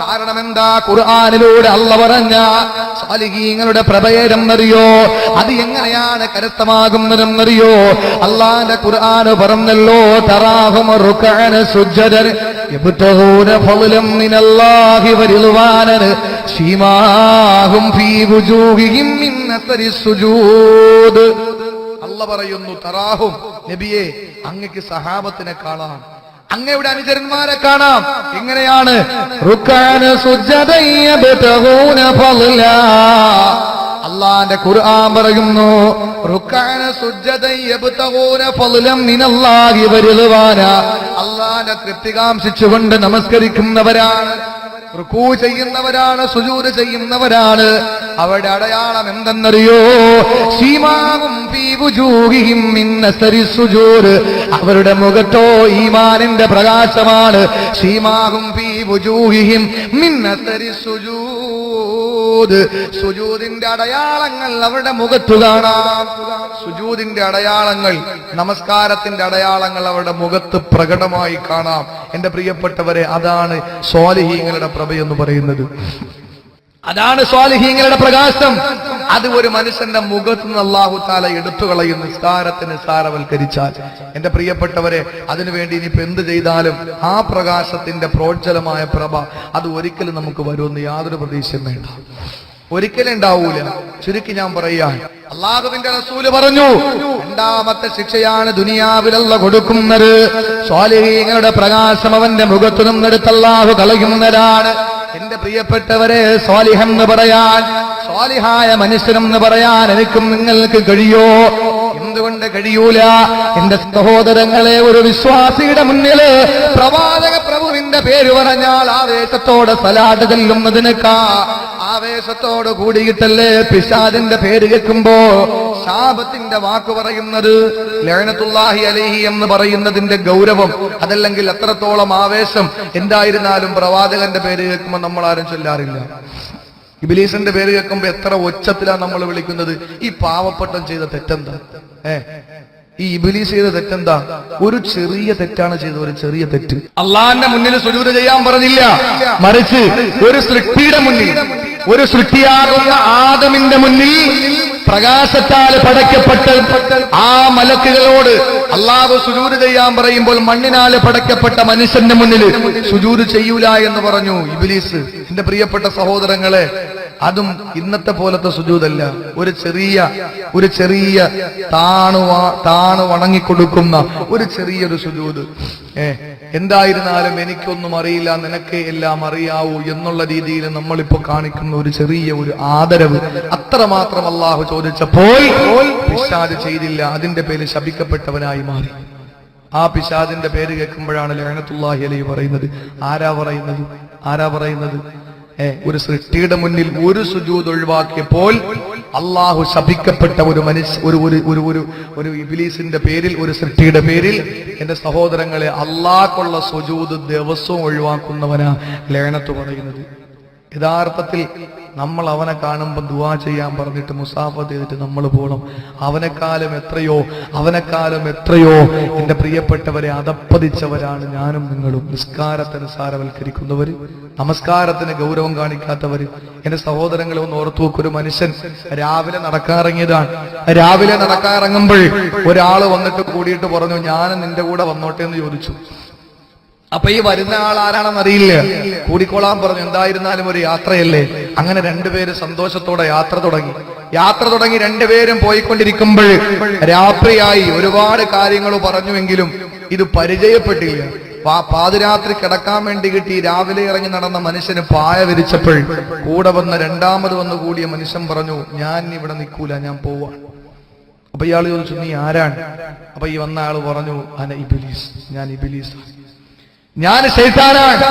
കാരണം എന്താ ഖുർആാനിലൂടെ അല്ല പറഞ്ഞ സാലിഹീങ്ങളുടെ നറിയോ അത് എങ്ങനെയാണ് കരുത്തമാകുന്നതെന്നറിയോ അള്ളാന്റെ ഖുർആൻ പറഞ്ഞല്ലോ തറാഹും അല്ല പറയുന്നു തറാഹും നബിയെ അങ്ങക്ക് സഹാബത്തിനെ കാണാം അങ്ങയുടെ അനുചരന്മാരെ കാണാം. ഫളലാ അള്ളാന്റെ ഖുർആൻ പറയുന്നു അള്ളാന്റെ തൃപ്തി കാംക്ഷിച്ചുകൊണ്ട് നമസ്കരിക്കുന്നവരാണ് റുക്കൂ ചെയ്യുന്നവരാണ് സുജൂര് ചെയ്യുന്നവരാണ്. അവരുടെ അടയാളം എന്തെന്നറിയോ? സീമാവും അവരുടെ മുഖത്തോ ഈമാനിന്റെ പ്രകാശമാണ്. സീമാകും മിൻ സുജൂദ്. സുജൂദിന്റെ അടയാളങ്ങൾ അവരുടെ മുഖത്തു കാണാം. സുജൂദിന്റെ അടയാളങ്ങൾ നമസ്കാരത്തിന്റെ അടയാളങ്ങൾ അവരുടെ മുഖത്ത് പ്രകടമായി കാണാം. എന്റെ പ്രിയപ്പെട്ടവരെ അതാണ് സ്വാലിഹീങ്ങളുടെ പ്രഭ എന്ന് പറയുന്നത്. അതാണ് സ്വാലിഹീങ്ങളുടെ പ്രകാശം. അത് ഒരു മനുഷ്യന്റെ മുഖത്ത് നിന്ന് അള്ളാഹു താല എടുത്തു കളയും നിസ്കാരത്തിന് നിസ്കാരവൽക്കരിച്ചാൽ എന്റെ പ്രിയപ്പെട്ടവരെ അതിനുവേണ്ടി ഇനിയിപ്പോ എന്ത് ചെയ്താലും ആ പ്രകാശത്തിന്റെ പ്രോജ്ജലമായ പ്രഭ അത് ഒരിക്കലും നമുക്ക് വരുമെന്ന് യാതൊരു പ്രതീക്ഷയും വേണ്ട. ഒരിക്കലും ഉണ്ടാവൂല. ചുരുക്കി ഞാൻ പറയാൻ അള്ളാഹുവിന്റെ റസൂൽ പറഞ്ഞു രണ്ടാമത്തെ ശിക്ഷയാണ് ദുനിയാവിലുള്ള കൊടുക്കുന്നത്. സ്വാലിഹീങ്ങളുടെ പ്രകാശം അവന്റെ മുഖത്തു നിന്നെടുത്ത് അള്ളാഹു കളയുന്നതാണ്. എന്റെ പ്രിയപ്പെട്ടവരെ സ്വാലിഹം എന്ന് പറയാൻ സ്വാലിഹായ മനുഷ്യനെന്ന് പറയാൻ എനിക്കും നിങ്ങൾക്ക് കഴിയോ? എന്തുകൊണ്ട് കഴിയൂല? എന്റെ സഹോദരങ്ങളെ ഒരു വിശ്വാസിയുടെ മുന്നിൽ പ്രവാചക പ്രഭുവിന്റെ പേര് പറഞ്ഞാൽ ആവേശത്തോടെ സലാട്ട് ചെല്ലുന്നതിനേക്കാ ആവേശത്തോട് കൂടിയിട്ടല്ലേ പിശാദിന്റെ പേര് കേൾക്കുമ്പോ ശാപത്തിന്റെ വാക്ക് പറയുന്നത് ലേനത്തുല്ലാഹി അലഹി എന്ന് പറയുന്നതിന്റെ ഗൗരവം അതല്ലെങ്കിൽ എത്രത്തോളം ആവേശം എന്തായിരുന്നാലും പ്രവാചകന്റെ പേര് കേൾക്കുമ്പോൾ നമ്മൾ ആരും ചൊല്ലാറില്ല. ഇബിലീസിന്റെ പേര് കേൾക്കുമ്പോ എത്ര ഒച്ചത്തിലാണ് നമ്മൾ വിളിക്കുന്നത്? ഈ പാവപ്പെട്ടം ചെയ്ത തെറ്റെന്താ? ഏ? ഈ ഇബിലീസ് ചെയ്ത തെറ്റെന്താ? ഒരു ചെറിയ തെറ്റാണ് ചെയ്തത് ഒരു ചെറിയ തെറ്റ്. അള്ളാന്റെ മുന്നിൽ സുജൂത് ചെയ്യാൻ പറഞ്ഞില്ല. മറിച്ച് ഒരു സൃഷ്ടിയുടെ മുന്നിൽ ഒരു സൃഷ്ടിയാകുന്ന ആദമിന്റെ മുന്നിൽ പ്രകാശത്താൽ പടയ്ക്കപ്പെട്ട് ആ മലക്കുകളോട് അള്ളാഹു സുജൂര് ചെയ്യാൻ പറയുമ്പോൾ മണ്ണിനാൽ പടയ്ക്കപ്പെട്ട മനുഷ്യന്റെ മുന്നിൽ സുജൂര് ചെയ്യൂല എന്ന് പറഞ്ഞു ഇബിലീസ്. എന്റെ പ്രിയപ്പെട്ട സഹോദരങ്ങളെ അതും ഇന്നത്തെ പോലത്തെ സുജൂതല്ല. ഒരു ചെറിയ ഒരു ചെറിയ താണു താണു വണങ്ങിക്കൊടുക്കുന്ന ഒരു ചെറിയൊരു സുജൂത്. ഏ എന്തായിരുന്നാലും എനിക്കൊന്നും അറിയില്ല നിനക്ക് എല്ലാം അറിയാവൂ എന്നുള്ള രീതിയിൽ നമ്മളിപ്പോ കാണിക്കുന്ന ഒരു ചെറിയ ഒരു ആദരവ്. അത്രമാത്രം അള്ളാഹു ചോദിച്ചപ്പോൾ പിശാദ് ചെയ്തില്ല അതിന്റെ പേര് ശപിക്കപ്പെട്ടവനായി മാറി. ആ പിശാദിന്റെ പേര് കേൾക്കുമ്പോഴാണ് ലഹനത്തുല്ലാഹി അലൈഹി പറയുന്നത്. ആരാ പറയുന്നത്? ആരാ പറയുന്നത്? ഒരു സൃഷ്ടിയുടെ മുന്നിൽ ഒരു സുജൂത് ഒഴിവാക്കിയപ്പോൾ അള്ളാഹു ശപിക്കപ്പെട്ട ഒരു മനുഷ്യ ഒരു ഒരു ഒരു ഒരു ഒരു ഇബിലീസിന്റെ പേരിൽ ഒരു സൃഷ്ടിയുടെ പേരിൽ എന്റെ സഹോദരങ്ങളെ അള്ളാഹ്ക്കുള്ള സുജൂത് ദിവസവും ഒഴിവാക്കുന്നവനാ ലേണത്ത് പറയുന്നത്. യഥാർത്ഥത്തിൽ നമ്മൾ അവനെ കാണുമ്പോൾ ദുവാ ചെയ്യാൻ പറഞ്ഞിട്ട് മുസാഫ ചെയ്തിട്ട് നമ്മൾ പോകണം അവനെക്കാലം എത്രയോ അവനെക്കാലം എത്രയോ എന്റെ പ്രിയപ്പെട്ടവരെ അതപ്പതിച്ചവരാണ് ഞാനും നിങ്ങളും. നിസ്കാരത്തിന് സാരവൽക്കരിക്കുന്നവർ നമസ്കാരത്തിന് ഗൗരവം കാണിക്കാത്തവർ. എന്റെ സഹോദരങ്ങളെ ഒന്ന് ഓർത്തു ഒരു മനുഷ്യൻ രാവിലെ നടക്കാറിറങ്ങിയതാണ് രാവിലെ നടക്കാറിറങ്ങുമ്പോൾ ഒരാൾ വന്നിട്ട് കൂടിയിട്ട് പറഞ്ഞു ഞാൻ നിന്റെ കൂടെ വന്നോട്ടെ എന്ന് ചോദിച്ചു. അപ്പൊ ഈ വരുന്ന ആൾ ആരാണെന്ന് അറിയില്ല. കൂടിക്കോളാൻ പറഞ്ഞു എന്തായിരുന്നാലും ഒരു യാത്രയല്ലേ? അങ്ങനെ രണ്ടുപേര് സന്തോഷത്തോടെ യാത്ര തുടങ്ങി. യാത്ര തുടങ്ങി രണ്ടുപേരും പോയിക്കൊണ്ടിരിക്കുമ്പോൾ രാത്രിയായി ഒരുപാട് കാര്യങ്ങൾ പറഞ്ഞുവെങ്കിലും ഇത് പരിചയപ്പെട്ടില്ല. പാതിരാത്രി കിടക്കാൻ വേണ്ടി കിട്ടി. രാവിലെ ഇറങ്ങി നടന്ന മനുഷ്യന് പായ വിരിച്ചപ്പോൾ കൂടെ വന്ന രണ്ടാമത് വന്ന് കൂടിയ മനുഷ്യൻ പറഞ്ഞു ഞാൻ ഇവിടെ നിൽക്കൂല ഞാൻ പോവാണ് അപ്പൊ ഇയാൾ ചോദിച്ചു നീ ആരാണ്? അപ്പൊ ഈ വന്ന ആൾ പറഞ്ഞു അന ഇബിലീസ് ഞാൻ ഇബിലീസ് ഞാൻ ശൈത്താനാണ്.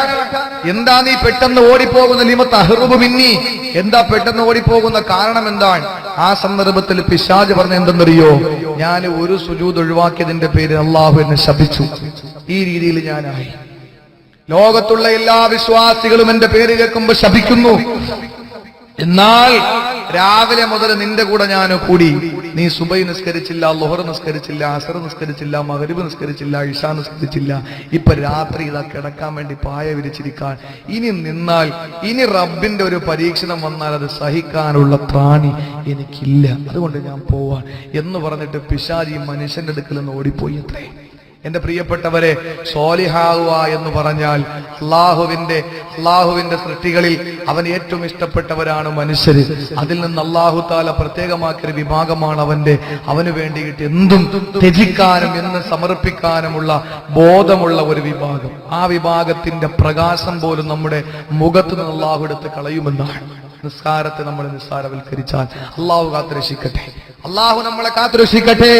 എന്താ നീ പെട്ടെന്ന് ഓടിപ്പോകുന്ന ലിമത്ത് അഹ്റുബ് മിന്നി? എന്താ പെട്ടെന്ന് ഓടിപ്പോകുന്ന കാരണം എന്താണ്? ആ സന്ദർഭത്തിൽ പിശാജ് പറഞ്ഞ എന്തെന്നറിയോ? ഞാൻ ഒരു സുജൂത് ഒഴിവാക്കിയതിന്റെ പേര് അള്ളാഹു എന്നെ ശപിച്ചു. ഈ രീതിയിൽ ഞാനായി. ലോകത്തുള്ള എല്ലാ വിശ്വാസികളും എന്റെ പേര് കേൾക്കുമ്പോ ശപിക്കുന്നു. എന്നാൽ രാവിലെ മുതൽ നിന്റെ കൂടെ ഞാൻ കൂടി. നീ സുബൈ നിസ്കരിച്ചില്ല ലൊഹർ നിസ്കരിച്ചില്ല അസർ നിസ്കരിച്ചില്ല മഹരിബ് നിസ്കരിച്ചില്ല ഇഷ നിസ്കരിച്ചില്ല. ഇപ്പൊ രാത്രി ഇതാ കിടക്കാൻ വേണ്ടി പായ വിരിച്ചിരിക്കാൻ. ഇനി നിന്നാൽ ഇനി റബ്ബിന്റെ ഒരു പരീക്ഷണം വന്നാൽ അത് സഹിക്കാനുള്ള ത്രാണി എനിക്കില്ല. അതുകൊണ്ട് ഞാൻ പോവാൻ എന്ന് പറഞ്ഞിട്ട് പിശാജി മനുഷ്യന്റെ അടുക്കൽ നിന്ന് ഓടിപ്പോയി അത്രേ. എന്റെ പ്രിയപ്പെട്ടവരെ സോലിഹാവുക എന്ന് പറഞ്ഞാൽ അള്ളാഹുവിന്റെ അള്ളാഹുവിന്റെ സൃഷ്ടികളിൽ അവൻ ഏറ്റവും ഇഷ്ടപ്പെട്ടവരാണ് മനുഷ്യർ. അതിൽ നിന്ന് അള്ളാഹു താല പ്രത്യേകമാക്കിയ വിഭാഗമാണ് അവന്റെ. അവന് വേണ്ടിയിട്ട് എന്തും ത്യജിക്കാനും എന്ന് സമർപ്പിക്കാനുമുള്ള ബോധമുള്ള ഒരു വിഭാഗം. ആ വിഭാഗത്തിന്റെ പ്രകാശം പോലും നമ്മുടെ മുഖത്ത് നിന്ന് അള്ളാഹു എടുത്ത് കളയുമെന്നാണ്. നിസ്കാരത്തെ നമ്മൾ നിസ്സാരവൽക്കരിച്ചാൽ അള്ളാഹു കാത്തുരക്ഷിക്കട്ടെ. അള്ളാഹു നമ്മളെ കാത്തുരക്ഷിക്കട്ടെ.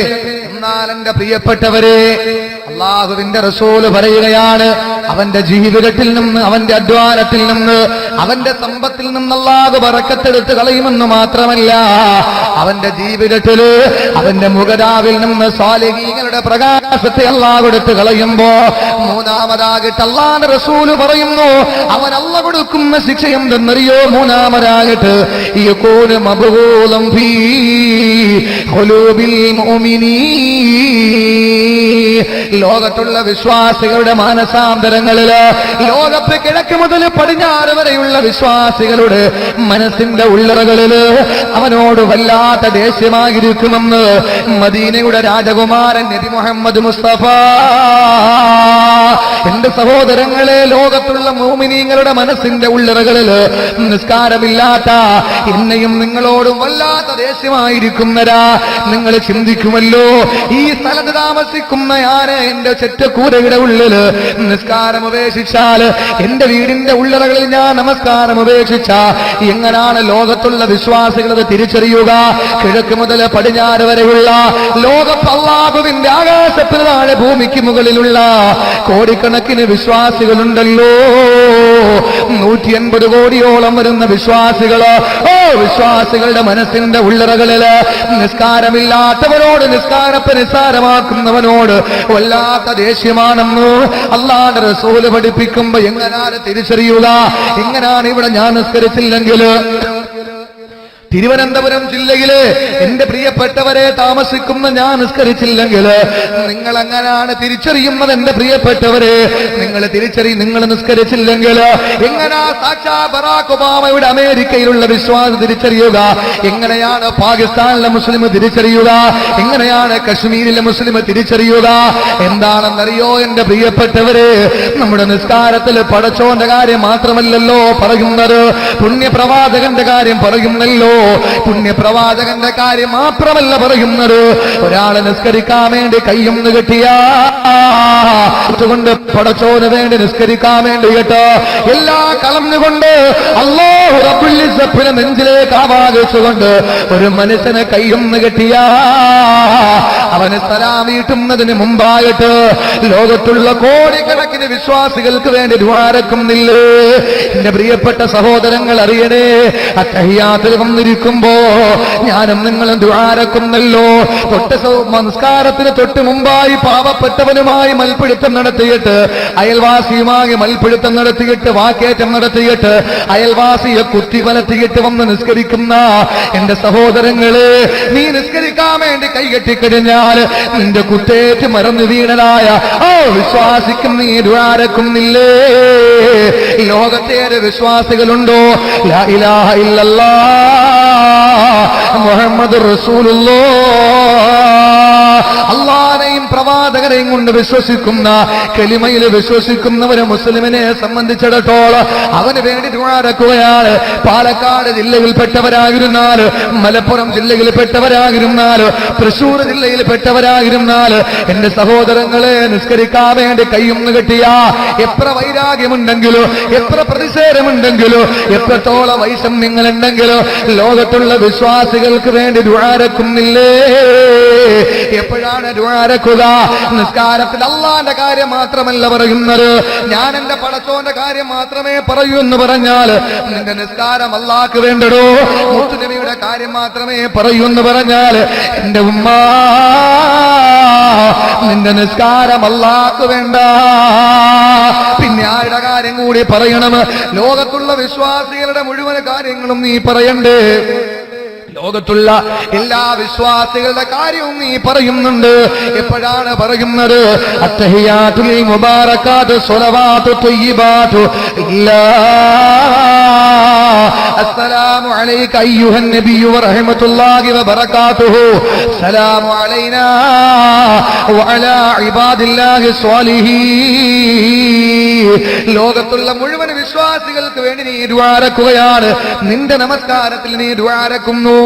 എന്നാൽ എന്റെ പ്രിയപ്പെട്ടവരെ അള്ളാഹുവിന്റെ റസൂൽ പറയുകയാണ് അവന്റെ ജീവിതത്തിൽ നിന്ന് അവന്റെ അധ്വാനത്തിൽ നിന്ന് അവന്റെ സമ്പത്തിൽ നിന്ന് അള്ളാഹു പറക്കത്തെടുത്ത് കളയുമെന്ന് മാത്രമല്ല അവന്റെ ജീവിതത്തിൽ അവന്റെ മുഖരാവിൽ നിന്ന് സ്വാലികീകളുടെ പ്രകാശത്തെ അള്ളാഹു എടുത്ത് കളയുമ്പോ മൂന്നാമതാകിട്ട് അള്ളാഹ് റസൂൽ പറയുന്നു അവൻ അള്ള കൊടുക്കുന്ന ശിക്ഷ എന്തെന്നറിയോ? മൂന്നാമതാകിട്ട് ഈ കൂന് ഫീ ഖുലൂബിൽ മുഅ്മിനീൻ. ലോകത്തുള്ള വിശ്വാസികളുടെ മാനസാന്തരങ്ങളിൽ ലോകത്ത് കിഴക്ക് മുതൽ പടിഞ്ഞാറ് വരെയുള്ള വിശ്വാസികളുടെ മനസ്സിന്റെ ഉള്ളറകളിൽ അവനോട് വല്ലാത്ത ദേഷ്യമായിരിക്കുമെന്ന് മദീനയുടെ രാജകുമാരൻ നബി മുഹമ്മദ് മുസ്തഫ എന്റെ സഹോദരങ്ങളെ ലോകത്തുള്ള മോമിനീങ്ങളുടെ മനസ്സിന്റെ ഉള്ളറകളിൽ നിസ്കാരമില്ലാത്ത എന്നെയും നിങ്ങളോടും വല്ലാത്ത ദേഷ്യമായിരിക്കുന്നരാ നിങ്ങൾ ചിന്തിക്കുമല്ലോ ഈ സ്ഥലത്ത് താമസിക്കുന്ന ഞാൻ എന്റെ ചെറ്റക്കൂരയുടെ ഉള്ളിൽ നിസ്കാരം ഉപേക്ഷിച്ചാൽ എന്റെ വീടിന്റെ ഉള്ളറകളിൽ ഞാൻ നമസ്കാരം ഉപേക്ഷിച്ച? എങ്ങനാണ് ലോകത്തുള്ള വിശ്വാസികളത് തിരിച്ചറിയുക? കിഴക്ക് മുതൽ പടിഞ്ഞാറ് വരെയുള്ള ലോകത്ത് അള്ളാഹുവിന്റെ ആകാശത്തിന് താഴെ ഭൂമിക്ക് മുകളിലുള്ള കോടിക്കണക്കിന് വിശ്വാസികളുണ്ടല്ലോ. നൂറ്റി എൺപത് കോടിയോളം വരുന്ന വിശ്വാസികൾ ഓ വിശ്വാസികളുടെ മനസ്സിന്റെ ഉള്ളറകളിൽ നിസ്കാരമില്ലാത്തവനോട് നിസ്കാരത്തെ നിസ്സാരമാക്കുന്നവനോട് വല്ലാത്ത ദേഷ്യമാണെന്ന് അള്ളാന്റെ റസൂൽ പഠിപ്പിക്കുമ്പോ എങ്ങനാണ് തിരിച്ചറിയുക? എങ്ങനാണ് ഇവിടെ ഞാൻ നിസ്കരിച്ചില്ലെങ്കിൽ തിരുവനന്തപുരം ജില്ലയിൽ എന്റെ പ്രിയപ്പെട്ടവരെ താമസിക്കുന്ന ഞാൻ നിസ്കരിച്ചില്ലെങ്കിൽ നിങ്ങൾ എങ്ങനെയാണ് തിരിച്ചറിയുന്നത് എന്റെ പ്രിയപ്പെട്ടവരെ? നിങ്ങൾ തിരിച്ചറി നിങ്ങൾ നിസ്കരിച്ചില്ലെങ്കിൽ എങ്ങനാ സാക്ഷാ ബറാക് ഒബാമയുടെ അമേരിക്കയിലുള്ള വിശ്വാസം തിരിച്ചറിയുക? എങ്ങനെയാണ് പാകിസ്ഥാനിലെ മുസ്ലിം തിരിച്ചറിയുക? എങ്ങനെയാണ് കശ്മീരിലെ മുസ്ലിം തിരിച്ചറിയുക? എന്താണെന്നറിയോ എന്റെ പ്രിയപ്പെട്ടവരെ? നമ്മുടെ നിസ്കാരത്തിൽ പടച്ചോന്റെ കാര്യം മാത്രമല്ലല്ലോ പറയുന്നത്. പുണ്യപ്രവാചകന്റെ കാര്യം പറയുന്നല്ലോ. പുണ്യപ്രവാചകന്റെ കാര്യം മാത്രമല്ല പറയുന്നത്. ഒരാളെ നിസ്കരിക്കാൻ വേണ്ടി കയ്യൊന്ന് കിട്ടിയാണ്ട് പടച്ചോന് വേണ്ടി നിസ്കരിക്കാൻ വേണ്ടി കേട്ടോ. എല്ലാ കളഞ്ഞുകൊണ്ട് റബ്ബുല്ലിസപ്പിനെ നെഞ്ചിലേക്ക് ആവാഹിച്ചുകൊണ്ട് ഒരു മനുഷ്യനെ കയ്യൊന്ന് കെട്ടിയ അവന് സലാം നീട്ടുന്നതിന് മുമ്പായിട്ട് ലോകത്തുള്ള കോടിക്കണക്കിന് വിശ്വാസികൾക്ക് വേണ്ടി ദ്വാരക്കുന്നില്ലേ? എന്റെ പ്രിയപ്പെട്ട സഹോദരങ്ങൾ അറിയണേ അത്തഹിയാത്തിൽ വന്നിരിക്കുമ്പോ ഞാനും നിങ്ങളും ദ്വാരക്കുന്നല്ലോ. തൊട്ട് സംസ്കാരത്തിന് തൊട്ട് മുമ്പായി പാവപ്പെട്ടവനുമായി മൽപ്പിടുത്തം നടത്തിയിട്ട് അയൽവാസിയുമായി മൽപ്പിടുത്തം നടത്തിയിട്ട് വാക്കേറ്റം നടത്തിയിട്ട് അയൽവാസിയെ കുത്തി വലത്തിയിട്ട് വന്ന് നിസ്കരിക്കുന്ന എന്റെ സഹോദരങ്ങൾ നീ നിസ്കരിക്കാൻ വേണ്ടി കൈകെട്ടിക്കഴിഞ്ഞാൽ നിന്റെ കുത്തേറ്റ് മറന്നു വീണതായ ആ വിശ്വാസിക്കും നീ ദ്വാരക്കുന്നില്ലേ ലോകത്തേറെ വിശ്വാസികളുണ്ടോ? ഇലാഹ ഇല്ലല്ലാ മുഹമ്മദ് റസൂലുള്ളോ അള്ളാനെയും പ്രവാചകരെയും കൊണ്ട് വിശ്വസിക്കുന്ന കെളിമയിൽ വിശ്വസിക്കുന്നവര് മുസ്ലിമിനെ സംബന്ധിച്ചിടത്തോളം അവന് വേണ്ടി ദ്വാരക്കുകയാണ് പാലക്കാട് ജില്ലയിൽപ്പെട്ടവരായിരുന്നാൽ മലപ്പുറം ജില്ലയിൽപ്പെട്ടവരായിരുന്നാൽ തൃശൂർ ജില്ലയിൽപ്പെട്ടവരായിരുന്നാൽ എന്റെ സഹോദരങ്ങളെ നിസ്കരിക്കാൻ വേണ്ടി കയ്യൊന്ന് കെട്ടിയ. എത്ര വൈരാഗ്യമുണ്ടെങ്കിലോ എത്ര പ്രതിഷേധമുണ്ടെങ്കിലോ എത്രത്തോളം വൈഷമ്യങ്ങളുണ്ടെങ്കിലോ ലോകത്തുള്ള വിശ്വാസികൾക്ക് വേണ്ടി ദ്വാരക്കുന്നില്ലേ എപ്പോഴാണ് ദ്വാരക്കുക നിസ്കാരത്തിൽ അള്ളാന്റെ കാര്യം മാത്രമല്ല പറയുന്നത്. ഞാൻ എന്റെ പടച്ചോന്റെ കാര്യം മാത്രമേ പറയൂ എന്ന് പറഞ്ഞാൽ നിന്റെ നിസ്കാരം അള്ളാക്ക് വേണ്ടടോ. മുത്തുനബിയുടെ കാര്യം മാത്രമേ പറയൂ എന്ന് പറഞ്ഞാൽ എന്റെ ഉമ്മ നിന്റെ നിസ്കാരം അള്ളാക്ക് വേണ്ട. പിന്നെ ആരുടെ കാര്യം കൂടി പറയണം? ലോകത്തുള്ള വിശ്വാസികളുടെ മുഴുവൻ കാര്യങ്ങളും നീ പറയണ്ടേ? ലോകത്തുള്ള എല്ലാ വിശ്വാസികളുടെ കാര്യവും നീ പറയുന്നുണ്ട് എപ്പോഴാണ് പറയുന്നത് അത്തഹിയാത്തുൽ മുബാറക്കാത്ത് സ്വലവാത്തു ത്വയ്യിബാത്തു ഇല്ലാ السلام عليك أيها النبي ورحمة الله وبركاته السلام علينا وعلى عباد الله الصالحين ലോകത്തുള്ള മുഴുവൻ വിശ്വാസികൾക്ക് വേണ്ടി നീ ദ്വാരക്കുകയാണ്. നിന്റെ നമസ്കാരത്തിൽ നീ ദ്വാരക്കുന്നു.